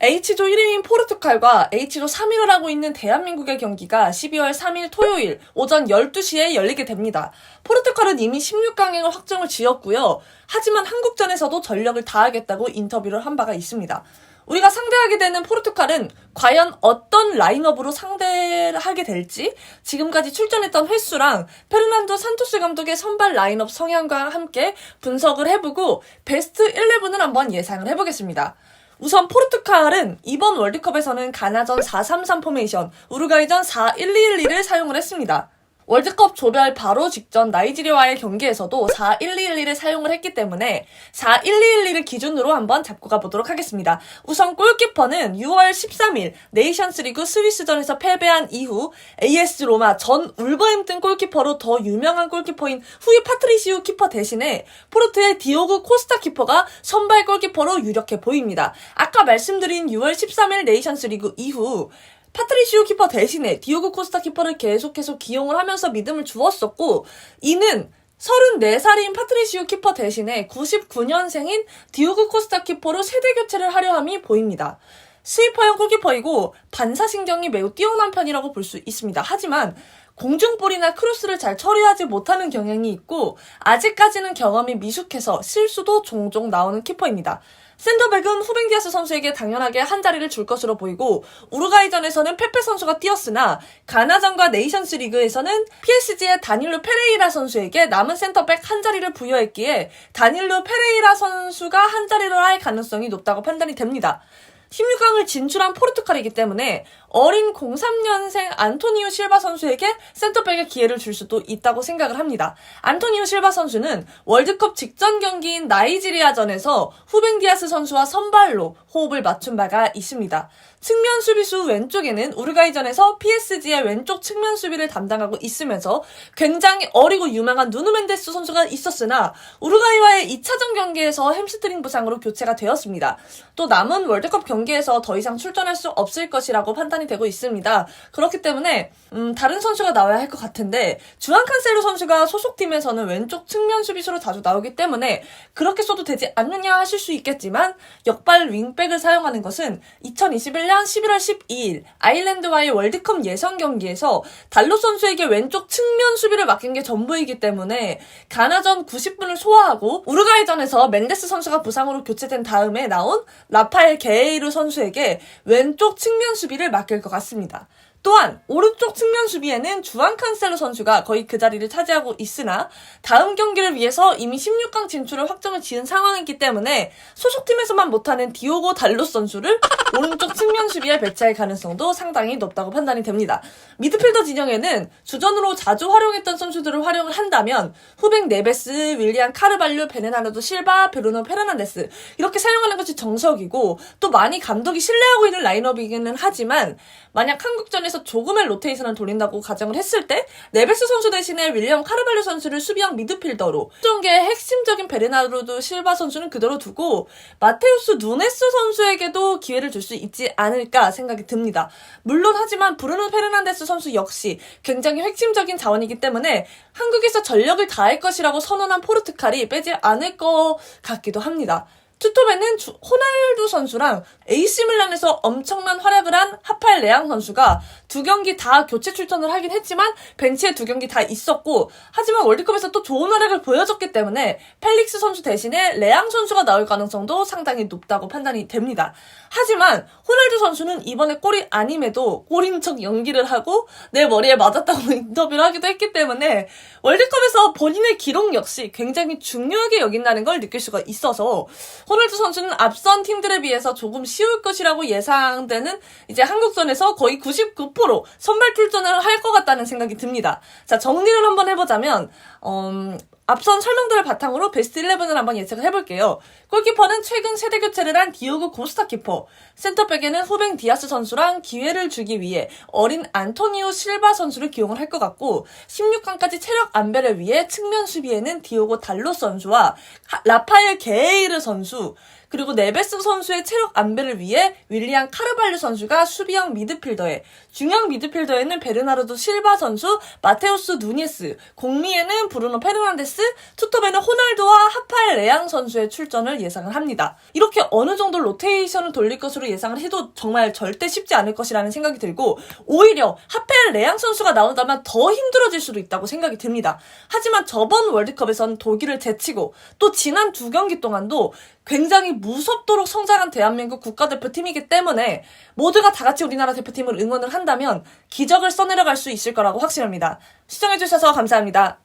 H조 1위인 포르투갈과 H조 3위를 하고 있는 대한민국의 경기가 12월 3일 토요일 오전 12시에 열리게 됩니다. 포르투갈은 이미 16강행을 확정을 지었고요. 하지만 한국전에서도 전력을 다하겠다고 인터뷰를 한 바가 있습니다. 우리가 상대하게 되는 포르투갈은 과연 어떤 라인업으로 상대를 하게 될지 지금까지 출전했던 횟수랑 페르난도 산토스 감독의 선발 라인업 성향과 함께 분석을 해보고 베스트 11을 한번 예상을 해보겠습니다. 우선 포르투갈은 이번 월드컵에서는 가나전 4-3-3 포메이션, 우루과이전 4-1-2-1-2를 사용을 했습니다. 월드컵 조별 바로 직전 나이지리아와의 경기에서도 4-1-2-1-2를 사용을 했기 때문에 4-1-2-1-2를 기준으로 한번 잡고 가보도록 하겠습니다. 우선 골키퍼는 6월 13일 네이션스리그 스위스전에서 패배한 이후 AS 로마 전 울버햄튼 골키퍼로 더 유명한 골키퍼인 후이 파트리시우 키퍼 대신에 포르투의 디오그 코스타 키퍼가 선발 골키퍼로 유력해 보입니다. 아까 말씀드린 6월 13일 네이션스리그 이후 파트리시오 키퍼 대신에 디오고 코스타 키퍼를 계속해서 기용을 하면서 믿음을 주었었고 이는 34살인 파트리시오 키퍼 대신에 99년생인 디오고 코스타 키퍼로 세대 교체를 하려 함이 보입니다. 스위퍼형 골키퍼이고 반사신경이 매우 뛰어난 편이라고 볼 수 있습니다. 하지만 공중볼이나 크로스를 잘 처리하지 못하는 경향이 있고 아직까지는 경험이 미숙해서 실수도 종종 나오는 키퍼입니다. 센터백은 후벤 디아스 선수에게 당연하게 한 자리를 줄 것으로 보이고 우루과이전에서는 페페 선수가 뛰었으나 가나전과 네이션스 리그에서는 PSG의 다닐루 페레이라 선수에게 남은 센터백 한 자리를 부여했기에 다닐루 페레이라 선수가 한 자리를 할 가능성이 높다고 판단이 됩니다. 16강을 진출한 포르투갈이기 때문에 어린 03년생 안토니오 실바 선수에게 센터백의 기회를 줄 수도 있다고 생각을 합니다. 안토니오 실바 선수는 월드컵 직전 경기인 나이지리아전에서 후벤 디아스 선수와 선발로 호흡을 맞춘 바가 있습니다. 측면 수비수 왼쪽에는 우르가이전에서 PSG의 왼쪽 측면 수비를 담당하고 있으면서 굉장히 어리고 유명한 누누 멘데스 선수가 있었으나 우르가이와의 2차전 경기에서 햄스트링 부상으로 교체가 되었습니다. 또 남은 월드컵 경기에서 더 이상 출전할 수 없을 것이라고 판단이 되고 있습니다. 그렇기 때문에 음, 다른 선수가 나와야 할 것 같은데 주한 칸셀로 선수가 소속팀에서는 왼쪽 측면 수비수로 자주 나오기 때문에 그렇게 써도 되지 않느냐 하실 수 있겠지만 역발 윙백을 사용하는 것은 2021년 11월 12일 아일랜드와의 월드컵 예선 경기에서 달로 선수에게 왼쪽 측면 수비를 맡긴 게 전부이기 때문에 가나전 90분을 소화하고 우루과이전에서 멘데스 선수가 부상으로 교체된 다음에 나온 라파엘 게이르 선수에게 왼쪽 측면 수비를 맡길 것 같습니다. 또한 오른쪽 측면 수비에는 주안 칸셀로 선수가 거의 그 자리를 차지하고 있으나 다음 경기를 위해서 이미 16강 진출을 확정을 지은 상황이기 때문에 소속팀에서만 못하는 디오고 달로 선수를 오른쪽 측면 수비에 배치할 가능성도 상당히 높다고 판단이 됩니다. 미드필더 진영에는 주전으로 자주 활용했던 선수들을 활용을 한다면 후백 네베스, 윌리안 카르발류, 베네나르도 실바, 베르노 페르난데스 이렇게 사용하는 것이 정석이고 또 많이 감독이 신뢰하고 있는 라인업이기는 하지만 만약 한국전에 서 조금의 로테이션을 돌린다고 가정을 했을 때 네베스 선수 대신에 윌리엄 카르발류 선수를 수비형 미드필더로 수정계의 핵심적인 베르나르도 실바 선수는 그대로 두고 마테우스 누네스 선수에게도 기회를 줄 수 있지 않을까 생각이 듭니다. 물론 하지만 브루노 페르난데스 선수 역시 굉장히 핵심적인 자원이기 때문에 한국에서 전력을 다할 것이라고 선언한 포르투갈이 빼지 않을 것 같기도 합니다. 투톱에는 주, 호날두 선수랑 AC 밀란에서 엄청난 활약을 한 하팔 레앙 선수가 두 경기 다 교체 출전을 하긴 했지만 벤치에 두 경기 다 있었고 하지만 월드컵에서 또 좋은 활약을 보여줬기 때문에 펠릭스 선수 대신에 레앙 선수가 나올 가능성도 상당히 높다고 판단이 됩니다. 하지만 호날두 선수는 이번에 골이 아님에도 골인 척 연기를 하고 내 머리에 맞았다고 인터뷰를 하기도 했기 때문에 월드컵에서 본인의 기록 역시 굉장히 중요하게 여긴다는 걸 느낄 수가 있어서 호날두 선수는 앞선 팀들에 비해서 조금 쉬울 것이라고 예상되는 이제 한국전에서 거의 99% 선발 출전을 할 것 같다는 생각이 듭니다. 자, 정리를 한번 해보자면, 음, 앞선 설명들을 바탕으로 베스트 11을 한번 예측을 해볼게요. 골키퍼는 최근 세대 교체를 한 디오고 고스타 키퍼, 센터백에는 후뱅 디아스 선수랑 기회를 주기 위해 어린 안토니오 실바 선수를 기용을 할 것 같고 16강까지 체력 안배를 위해 측면 수비에는 디오고 달로 선수와 라파엘 게이르 선수, 그리고 네베스 선수의 체력 안배를 위해 윌리안 카르발류 선수가 수비형 미드필더에 중앙 미드필더에는 베르나르도 실바 선수, 마테우스 누니스, 공미에는 브루노 페르난데스, 투톱에는 호날두와 하파엘 레앙 선수의 출전을 예상을 합니다. 이렇게 어느 정도 로테이션을 돌릴 것으로 예상을 해도 정말 절대 쉽지 않을 것이라는 생각이 들고 오히려 하파엘 레앙 선수가 나온다면 더 힘들어질 수도 있다고 생각이 듭니다. 하지만 저번 월드컵에선 독일을 제치고 또 지난 두 경기 동안도 굉장히 무섭도록 성장한 대한민국 국가대표팀이기 때문에 모두가 다 같이 우리나라 대표팀을 응원을 한다면 기적을 써내려갈 수 있을 거라고 확신합니다. 시청해주셔서 감사합니다.